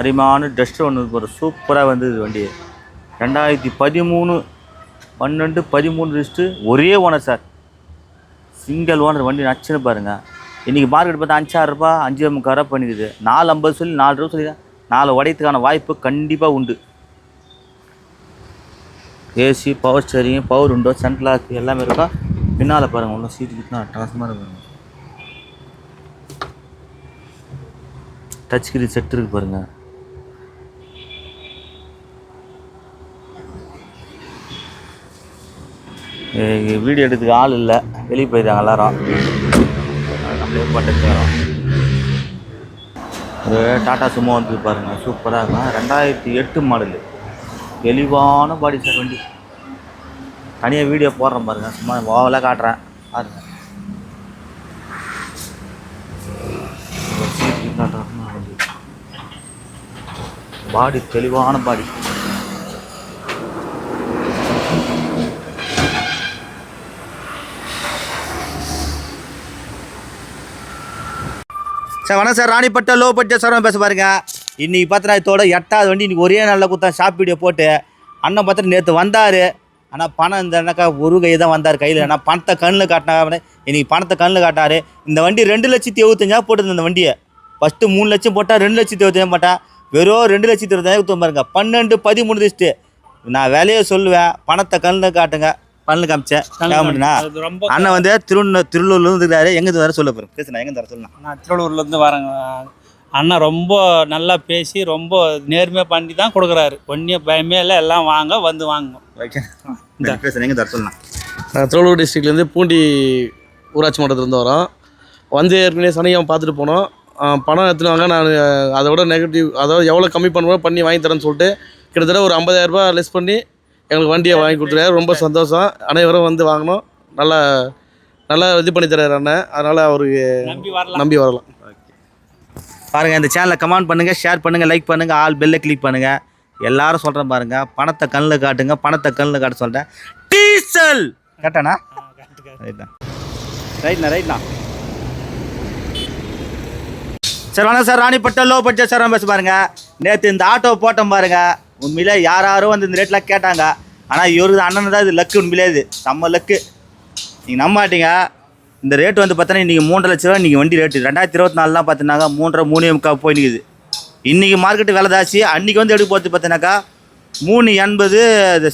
அருமையான டஸ்ட் ஒன்று ஒரு சூப்பராக வந்தது வண்டி ரெண்டாயிரத்தி பதிமூணு பன்னெண்டு பதிமூணு லிஸ்ட்டு ஒரே ஓனர் சார் சிங்கிள் ஓனர் வண்டி நச்சுன்னு பாருங்கள் இன்றைக்கி மார்க்கெட் பார்த்தா அஞ்சாயிரம் ரூபாய் அஞ்சு முக்கால் ரூபா பண்ணிக்குது. நாலு ஐம்பது சொல்லி நாலு ரூபா சொல்லி நாலு உடையத்துக்கான வாய்ப்பு கண்டிப்பாக உண்டு. ஏசி பவர் ஸ்டேரிங் பவர் உண்டோ சென்ட்லாக் எல்லாமே இருக்கும் பின்னால் பாருங்கள் ஒன்றும் சீட்டு கிட்டனா அட்டகாசமாக இருக்கும் டச் கிரீன் செட் இருக்கு பாருங்கள் வீடியோ எடுத்துக்க ஆள் இல்லை. வெளியே போயிட்டாங்க எல்லாரும். நம்மளே பட்டு ஒரு டாட்டா சுமோ வந்து பாருங்க. சூப்பராக இருக்கும். ரெண்டாயிரத்தி எட்டு மாடலு. தெளிவான பாடி சார் வண்டி. தனியாக வீடியோ போடுறேன் பாருங்க. சும்மா ஓவலாக காட்டுறேன். பாருங்க. பாடி தெளிவான பாடி சார் வணக்கம் sir. Ranipet low budget sir பேச பாருங்க. இன்னைக்கு பார்த்தா இதோட எட்டாவது வண்டி இன்னைக்கு ஒரே நாளில் கொடுத்தா ஷாப் வீடியோ போட்டு அண்ணன் பார்த்துட்டு நேற்று வந்தார். ஆனால் பணம் இந்தனாக்கா ஒரு கை தான் வந்தார் கையில். ஆனால் பணத்தை கண்ணில் காட்டினா இன்னைக்கு பணத்தை கண்ணில் காட்டாரு. இந்த வண்டி ரெண்டு லட்சத்தி எழுபத்தஞ்சா போட்டுருந்த இந்த வண்டியை. ஃபஸ்ட்டு மூணு லட்சம் போட்டால் ரெண்டு லட்சத்தி எழுபத்தஞ்சா போட்டால் வெறும் ரெண்டு லட்சத்தி இருபத்தஞ்சா கொடுத்து பாருங்க. பன்னெண்டு பதிமூணு லிஸ்ட்டு நான் வேலையை சொல்லுவேன். பணத்தை கண்ணில் காட்டுங்க. கண்ணில் காமிச்சேன் ரொம்ப அண்ணன் வந்து திருவண்ண திருவள்ளூர்ல இருந்து இருக்காரு. எங்க வர சொல்ல போறேன் பேசுனா எங்க வர சொல்லலாம் நான் திருவள்ளூர்லேருந்து வரேங்க அண்ணன் ரொம்ப நல்லா பேசி ரொம்ப நேர்மையாக பண்ணி தான் கொடுக்குறாரு. ஒன்றிய பயமே இல்லை. எல்லாம் வாங்க வந்து வாங்க. பேசுறேன் எங்க வர சொல்லலாம் நான் திருவள்ளூர் டிஸ்ட்ரிக்ட்லேருந்து பூண்டி ஊராட்சி மன்றத்துலேருந்து வரோம். வந்து ஏற்கனவே சனியம் பார்த்துட்டு போனோம். பணம் எடுத்துன்னு வாங்க நான் அதை விட நெகட்டிவ் அதாவது எவ்வளோ கம்மி பண்ணுவோம் பண்ணி வாங்கி தரேன்னு சொல்லிட்டு கிட்டத்தட்ட ஒரு 50000 ரூபாய் லெஸ் பண்ணி எங்களுக்கு வண்டியை வாங்கி கொடுத்துருக்காரு. ரொம்ப சந்தோஷம். அனைவரும் வந்து வாங்கணும். நல்லா நல்லா இது பண்ணி தர்றாரு அண்ணன் அதனால் அவருக்கு நம்பி வரலாம். நம்பி வரலாம். பாருங்க இந்த சேனலை கமெண்ட் பண்ணுங்க ஷேர் பண்ணுங்க லைக் பண்ணுங்க ஆல் பெல்லை கிளிக் பண்ணுங்க. எல்லாரும் சொல்றேன் பாருங்க பணத்தை கண்ணில் காட்டுங்க பணத்தை கண்ணில் காட்ட சொல்றேன் டீசல்! கரெக்டாண்ணா? ரைட்ண்ணா ரைட்ண்ணா ரைட்ண்ணா சார் வணக்கம் sir. Ranipet low budget sir பேச பாருங்க. நேற்று இந்த ஆட்டோ போட்டோம் பாருங்க. உண்மையிலே யார் யாரோ வந்து இந்த ரேட்லாம் கேட்டாங்க. ஆனால் இவருக்கு அண்ணன் தான் இது லக்கு உண்மையிலே இது. செம்ம லக்கு நீங்கள் நம்ப மாட்டீங்க இந்த ரேட் வந்து பார்த்தோன்னா இன்றைக்கி மூன்றரை லட்ச ரூபா இன்றைக்கி வண்டி ரேட்டு ரெண்டாயிரத்தி இருபத்தி நாலுலாம் பார்த்தீங்கன்னாக்கா மூன்றரை மூணு முக்கா போய் நிற்குது இன்றைக்கி மார்க்கெட்டு விலை தாசி. அன்றைக்கி வந்து எடுக்க போகிறது பார்த்தீங்கன்னாக்கா மூணு எண்பது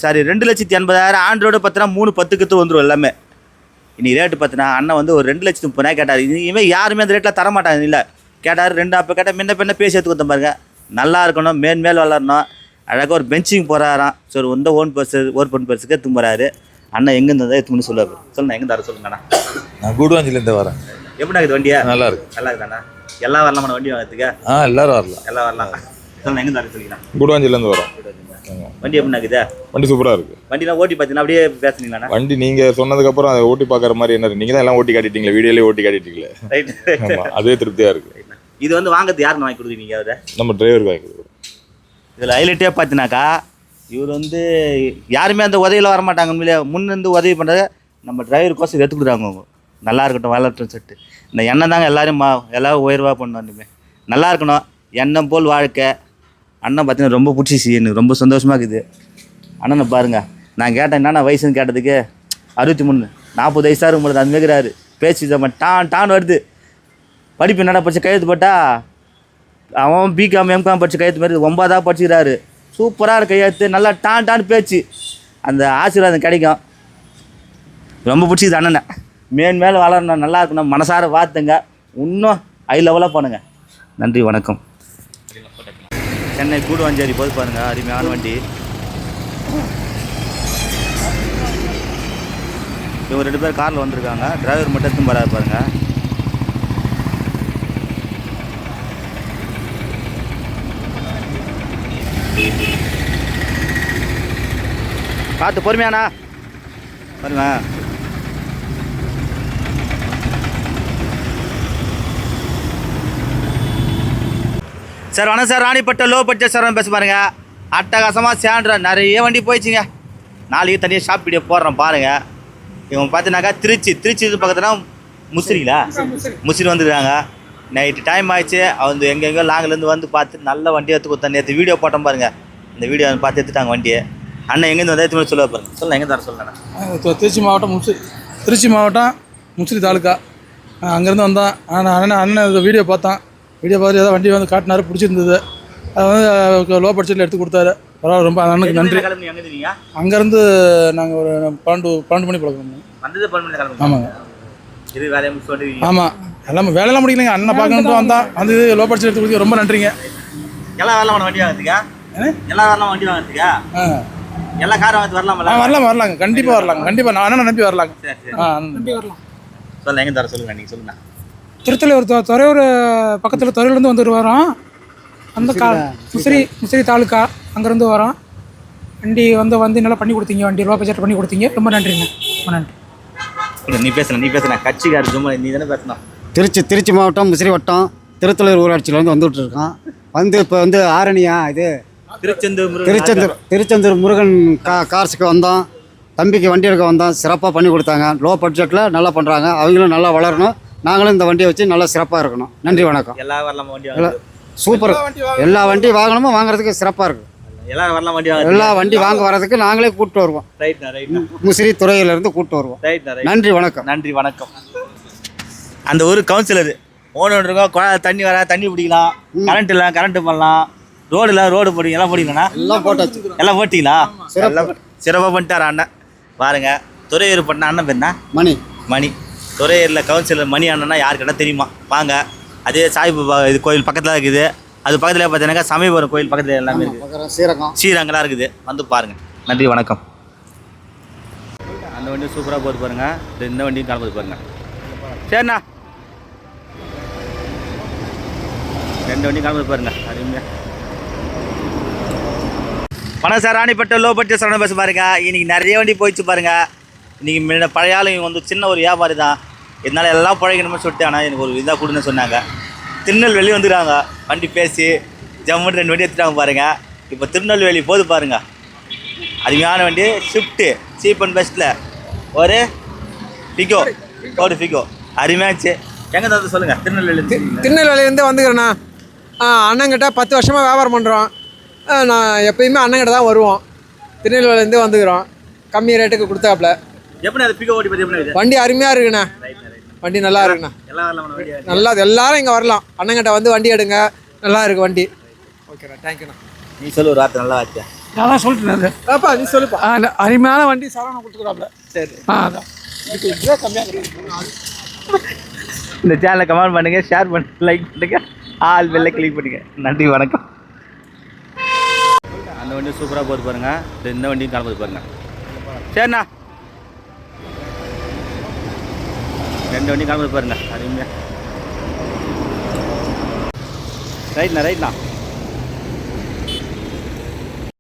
சாரி ரெண்டு லட்சத்தி எண்பதாயிரம். ஆண்ட்ராய்டு பார்த்தீங்கன்னா மூணு பத்துக்கு வந்துடும் எல்லாமே. இன்னைக்கு ரேட்டு பார்த்தினா அண்ணன் வந்து ஒரு ரெண்டு லட்சத்து முப்பதாயிரம் கேட்டார். இனிமேல் யாருமே அந்த ரேட்டில் தரமாட்டாங்க இல்லை. கேட்டார் ரெண்டு அப்போ கேட்டால் முன்ன பின்ன பேசி எடுத்து பாருங்க. நல்லா இருக்கணும் மேன்மேல் வளரணும். அழகாக ஒரு பெஞ்சிங் போகிறாராம் சரி இந்த ஓன் பர்ஸ் ஓன் பண்ண பர்ஸுக்கு எடுத்து போகிறாரு அண்ணன் எங்கே இருந்தால் எடுத்து சொல்லுவார். சொல்லுண்ணா எங்கே தர சொல்லுங்கண்ணா. நான் கூடுவாஞ்சிலேருந்து வரேன். எப்படிண்ணா இது வண்டியா? நல்லா இருக்கு நல்லா இருக்குதாண்ணா எல்லாம் வரலாமா வண்டி வாங்கிறதுக்கு? ஆ எல்லாரும் வரலாம். எல்லாம் வரலாம். சொல்லுண்ணா எங்கே தர சொல்லிங்கண்ணா. கூடுவாஞ்சிலேருந்து வரோம். வண்டி எப்படிண்ணா இருக்குது? வண்டி சூப்பராக இருக்கு வண்டிலாம் ஓட்டி பார்த்தீங்கன்னா அப்படியே பேசுனீங்களாண்ணா? வண்டி நீங்கள் சொன்னதுக்கப்புறம் அதை ஓட்டி பார்க்குற மாதிரி என்ன இருக்கு? நீங்க தான் எல்லாம் ஓட்டி காட்டிட்டீங்களே வீடியோலேயே ஓட்டி காட்டிட்டீங்களே. அதுவே திருப்தியாக இருக்கு. இது வந்து வாங்குறது யாருன்னு வாங்கி கொடுக்குறீங்க அவரை நம்ம டிரைவருக்கு வாங்கி கொடுக்குறோம். இதில் ஹைலைட்டே பார்த்தினாக்கா இவர் வந்து யாருமே அந்த உதவியில் வரமாட்டாங்க உண்மையிலே முன்னிருந்து உதவி பண்ணுறத நம்ம டிரைவருக்கோசம் எடுத்து கொடுக்குறாங்க அவங்க. நல்லா இருக்கட்டும் வளரட்டும் சொல்லிட்டு. இந்த எண்ணம் தாங்க எல்லோரும் மா எல்லோரும் உயர்வாக பண்ணணும் நல்லா இருக்கணும். எண்ணம் போல் வாழ்க்கை. அண்ணன் பார்த்தீங்கன்னா ரொம்ப பிடிச்சிச்சு எனக்கு ரொம்ப சந்தோஷமாக இருக்குது. அண்ணனை பாருங்க. நான் கேட்டேன் என்னண்ணா வயசுன்னு கேட்டதுக்கு? அறுபத்தி மூணு நாற்பது வயசாக இருக்கும் அந்த அது மேய்க்கிறாரு பேச்சு டான் டான் வருது. படிப்பு என்னடா படிச்சு கையெழுத்து போட்டால் அவன் பிகாம் எம்காம் படிச்சு கையெழுத்து மாதிரி ஒன்பதாக படிச்சுக்கிறாரு. சூப்பராக இருக்கு கையெழுத்து. நல்லா டான் டான் பேச்சு. அந்த ஆசீர்வாதம் கிடைக்கும். ரொம்ப பிடிச்சிது அண்ணனை. மேன் மேலே வளரணும். நல்லா இருக்கணும். மனசார வாத்துங்க. இன்னும் ஹை லெவலாக பண்ணுங்க நன்றி வணக்கம். சென்னை கூடுவாஞ்சேரி போது பாருங்க. அருமையான வண்டி. இவங்க ரெண்டு பேர் காரில் வந்திருக்காங்க. டிரைவர் மட்டும் எடுத்துன்னு போறாரு பாருங்கள் பார்த்து பொறுமையாண்ணா. பாருங்க சார் வணக்கம் sir. Ranipet low budget sir பேச பாருங்க. அட்டகாசமாக சேண்ட்ரா நிறைய வண்டி போயிடுச்சுங்க. நாளைக்கு தனியாக ஷாப் வீடியோ போடுறோம் பாருங்க. இவங்க பார்த்தீங்கன்னாக்கா திருச்சி திருச்சி இது பக்கத்துல முசிறிங்களா? முசிறி வந்துருக்காங்க. நைட்டு டைம் ஆயிடுச்சு. அவங்க எங்கெங்கோ லாங்கிலேருந்து வந்து பார்த்து நல்ல வண்டி எடுத்து கொடுத்தா நேற்று வீடியோ போட்டோம் பாருங்க. இந்த வீடியோ பார்த்து எடுத்துட்டாங்க வண்டியை. அண்ணன் எங்கேருந்து வந்தால் எடுத்து சொல்ல பாருங்க. சொல்லுங்க எங்கே தர சொல்லுங்க தி- திருச்சி மாவட்டம் முசிறி திருச்சி மாவட்டம் முசிறி தாலுக்கா அங்கேருந்து வந்தோம் ஆனால் அண்ணன் அண்ணன் வீடியோ பார்த்தான். வீடியோ பார்த்து ஏதோ வண்டி வந்து காட்டினாரு பிடிச்சிருந்தது. அது வந்து லோ பட்ஜெட்டில் எடுத்து கொடுத்தாரு. பரவாயில்ல ரொம்ப அண்ணனுக்கு நன்றி. அங்கேருந்து நாங்கள் ஒரு பன்னெண்டு பன்னெண்டு மணி பழக்கம் ஆமாங்க. இது வேலையை ஆமாம் எல்லாம் வேலையெல்லாம் முடிக்கலைங்க. அண்ணனை பார்க்கணுன்ட்டு வந்தான் வந்து லோ பட்ஜெட் எடுத்து கொடுத்து ரொம்ப நன்றிங்க. எல்லாம் வரலாம் வண்டி வாங்குறதுக்கா? எல்லாம் வரலாம் வண்டி வாங்குறதுக்கா? ஆ. எல்லா காரும் வாங்கி ஆ வரலாமல்ல வரலாம் வரலாங்க. கண்டிப்பாக வரலாங்க. கண்டிப்பாக நான் அண்ணனை நம்பி வரலாங்க சரி சரி. ஆ நம்பி வரலாம். சொல்லுங்க எங்கே தர சொல்லுங்க நீங்கள் சொல்லுங்க. திருத்தலையூர் துறையூர் பக்கத்தில் துறையூர்லேருந்து வந்துட்டு வரோம் அந்த கா முசிறி முசிறி தாலுக்கா அங்கேருந்து வரோம் வண்டி வந்து வந்து நல்லா பண்ணி கொடுத்தீங்க வண்டி லோ பட்ஜெட் பண்ணி கொடுத்தீங்க. ரொம்ப நன்றிங்க. ரொம்ப நன்றி. இல்ல, நீ பேசுன நீ பேசுன. கட்சிக்காரர் சும்மா நீ தானே பேசணும் திருச்சி திருச்சி மாவட்டம் முசிறி வட்டம் திருத்தலூர் ஊராட்சியிலேருந்து வந்துட்டு இருக்கோம் வந்து இப்போ வந்து ஆரணியா இது திருச்செந்தூர் திருச்செந்தூர் திருச்செந்தூர் முருகன் கா கார்ஸுக்கு வந்தோம் தம்பிக்கு வண்டி எடுக்க வந்தோம் சிறப்பாக பண்ணி கொடுத்தாங்க. லோ பட்ஜெட்டில் நல்லா பண்ணுறாங்க அவங்களும் நல்லா வளரணும். நாங்களும் இந்த வண்டியை வச்சு நல்லா சிறப்பாக இருக்கணும். நன்றி வணக்கம். எல்லாரும் வரலாம் வண்டி எல்லா வாங்க சூப்பர். எல்லா வண்டி வாங்கணுமோ வாங்குறதுக்கு சிறப்பாக இருக்கும் எல்லாரும் வரலாம் வண்டி வாங்க எல்லா வண்டி வாங்க வர்றதுக்கு நாங்களே கூப்பிட்டு வருவோம். முசிறி துறையிலேருந்து கூப்பிட்டு வருவோம். நன்றி வணக்கம். நன்றி வணக்கம். அந்த ஒரு கவுன்சிலர் ஓனர் இருக்கோம். குழா தண்ணி வர தண்ணி பிடிக்கலாம். கரண்ட் இல்லை கரண்ட் பண்ணலாம். ரோடு இல்லை ரோடு போடுங்க எல்லாம் போடுங்களா எல்லாம் போட்டாச்சு. எல்லாம் போட்டிங்களா? எல்லாம் சிறப்பாக பண்ணிட்டாரா அண்ணன் பாருங்க துறையூர் பண்ண அண்ணன் பேருண்ணா மணி. மணி. துறையூரில் கவுன்சிலர் மணி அண்ணன்னா யாருக்கிட்ட தெரியுமா? வாங்க. அதே சாய்பாபா இது கோயில் பக்கத்தில் இருக்குது. அது பக்கத்தில் பார்த்தீங்கன்னாக்கா சமயபுரம் கோயில் பக்கத்தில் எல்லாமே இருக்குது. சீரகம் ஸ்ரீரங்கெல்லாம் இருக்குது. வந்து பாருங்க. நன்றி வணக்கம். அந்த வண்டி சூப்பராக போகுது பாருங்க. இது இந்த வண்டியும் கிளம்புது பாருங்க. சரிண்ணா. ரெண்டு வண்டியும் கிளம்புது பாருங்க அருமையாக பணம் ராணிப்பட்ட லோ பட்ஜெட் சரண பஸ் பாருங்க. இன்னைக்கு நிறைய வண்டி போயிடுச்சு பாருங்க. இன்னைக்கு முன்ன பழைய ஆளு வந்து சின்ன ஒரு வியாபாரி தான். இதனால எல்லாம் பழைக்கணும்னு சொல்லிட்டு ஆனால் எனக்கு ஒரு இதாக கொடுன்னு சொன்னாங்க. திருநெல்வேலி வந்துடுறாங்க வண்டி பேசி ஜம்முன்னு ரெண்டு வண்டி எடுத்துட்டாங்க பாருங்க. இப்போ திருநெல்வேலி போது பாருங்க. அருமையான வண்டி ஷிஃப்ட்டு சீப் அண்ட் பெஸ்ட்டில் ஒரு ஃபிகோ ஒரு ஃபிகோ அருமையாச்சு எங்கே தான் சொல்லுங்கள் திருநெல்வேலி திருநெல்வேலியிலேருந்து வந்துக்கிறேண்ணா அண்ணங்கிட்ட பத்து வருஷமாக வியாபாரம் பண்ணுறோம் நான் எப்பயுமே அண்ணங்கிட்ட தான் வருவோம். திருநெல்வேலியிலேருந்து வந்துக்கிறோம். கம்மி ரேட்டுக்கு கொடுத்தாப்புல. வண்டி அருமையாக இருக்குண்ணா. வண்டி நல்லா இருக்குண்ணா. நல்லா எல்லாரும் இங்கே வரலாம். அண்ணங்கிட்ட வந்து வண்டி எடுங்க. நல்லா இருக்கு வண்டி. ஓகேண்ணா தேங்க்யூண்ணா நீ சொல்லு ஒரு வார்த்தை நல்லா வார்த்தையா அதான் சொல்லிட்டு அப்பா நீ சொல்லுப்பா. அருமையான வண்டி சரவணம் கொடுத்துக்கிறாப்ல சரி. ஆ அதான். இந்த சேனலை கமெண்ட் பண்ணுங்க ஷேர் பண்ணுங்க லைக் பண்ணுங்க. ஆல் வெளில கிளிக் பண்ணுங்க நன்றி வணக்கம். அந்த வண்டி சூப்பராக போகுது பாருங்க. இந்த வண்டியும் கிளம்புது பாருங்க. சரிண்ணா. ரெண்டு வண்டியும் கிளம்புது பாருங்க. அருமையாக ரைட்ண்ணா ரைட்ண்ணா.